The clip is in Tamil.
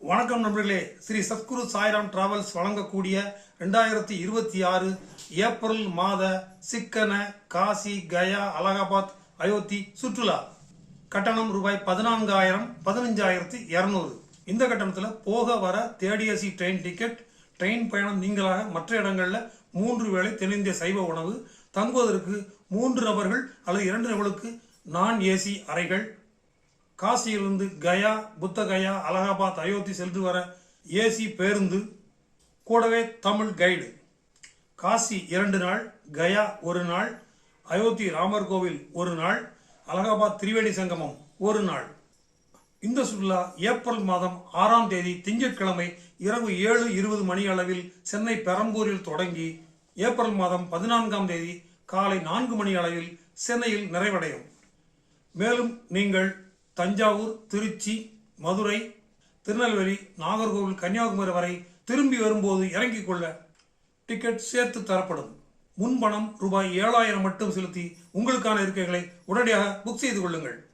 வணக்கம் நண்பர்களே. ஸ்ரீ சத்குரு சாய்ராம் டிராவல்ஸ் வழங்கக்கூடிய ரெண்டாயிரத்தி இருபத்தி ஆறு ஏப்ரல் மாத சிக்கன காசி கயா அலகாபாத் அயோத்தி சுற்றுலா. கட்டணம் ரூபாய் பதினான்காயிரம் பதினஞ்சாயிரத்தி இரநூறு. இந்த கட்டணத்தில் போக வர third AC train ticket train பயணம் நீங்களாக மற்ற இடங்களில் மூன்று வேளை தென்னிந்திய சைவ உணவு தங்குவதற்கு மூன்று நபர்கள் அல்லது இரண்டு நபர்களுக்கு நான் ஏசி அறைகள் காசியிலிருந்து கயா புத்த கயா அலகாபாத் அயோத்தி சென்று வர ஏசி பேருந்து கூடவே தமிழ் கைடு. காசி இரண்டு நாள் கயா ஒரு நாள் அயோத்தி ராமர் கோவில் ஒரு நாள் அலகாபாத் திரிவேணி சங்கமம் ஒரு நாள். இந்த சுற்றுலா ஏப்ரல் மாதம் ஆறாம் தேதி திங்கட்கிழமை இரவு ஏழு இருபது மணி அளவில் சென்னை பெரம்பூரில் தொடங்கி ஏப்ரல் மாதம் பதினான்காம் தேதி காலை நான்கு மணி அளவில் சென்னையில் நிறைவடையும். மேலும் நீங்கள் தஞ்சாவூர் திருச்சி மதுரை திருநெல்வேலி நாகர்கோவில் கன்னியாகுமரி வரை திரும்பி வரும்போது இறங்கிக் கொள்ள டிக்கெட் சேர்த்து தரப்படும். முன்பணம் ரூபாய் ஏழாயிரம் மட்டும் செலுத்தி உங்களுக்கான இருக்கைகளை உடனடியாக புக் செய்து கொள்ளுங்கள்.